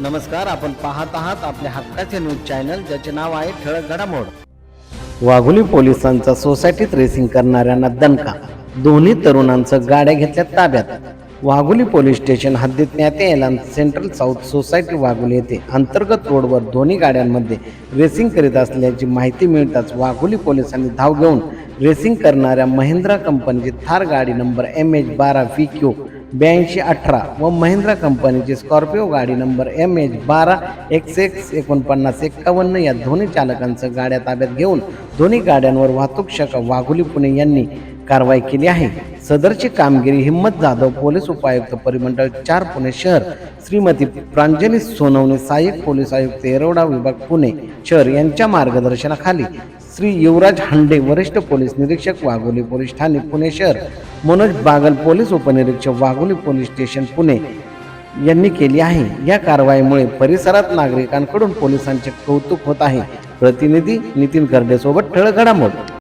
नमस्कार आपण पाहत आहात आपल्या हक्काचे न्यूज चॅनल ज्याचे नाव आहे ठळक घडामोड. वाघोली पोलिसांचा सोसायटीत रेसिंग करणाऱ्यांना दणका. दोन्ही तरुणांचं गाड्या घेतल्या ताब्यात. वाघोली पोलीस स्टेशन हद्दीत न्याते एलान सेंट्रल साऊथ सोसायटी वाघोली येथे अंतर्गत रोडवर दोन्ही गाड्यांमध्ये रेसिंग करीत असल्याची माहिती मिळताच वाघोली पोलिसांनी धाव घेऊन रेसिंग करणाऱ्या महिंद्रा कंपनीची थार गाडी नंबर एम एच बारा व्ही क्यू ब्याऐंशी अठरा व महिंद्रा कंपनीची स्कॉर्पिओ गाडी नंबर एम एच बारा एक्स एक्स एकोणपन्नास एक्कावन्न या दोन्ही चालकांचं गाड्या ताब्यात घेऊन दोन्ही गाड्यांवर वाहतूक शाखा वाघोली पुणे यांनी कारवाई केली आहे. सदरची कामगिरी हिम्मत जाधव पोलीस उपायुक्त परिमंडळ चार पुणे शहर श्रीमती प्रांजली सोनवणे सहाय्यक पोलीस आयुक्त येरवडा विभाग पुणे शहर यांच्या मार्गदर्शनाखाली श्री युवराज हांडे वरिष्ठ पोलीस निरीक्षक वाघोली पोलीस ठाणे पुणे शहर मनोज बागल पोलीस उपनिरीक्षक वाघोली पोलीस स्टेशन पुणे यांनी केली आहे. या कारवाईमुळे परिसरात नागरिकांकडून पोलिसांचे कौतुक होत आहे. प्रतिनिधी नितीन गर्डेसोबत ठळक घडामोड.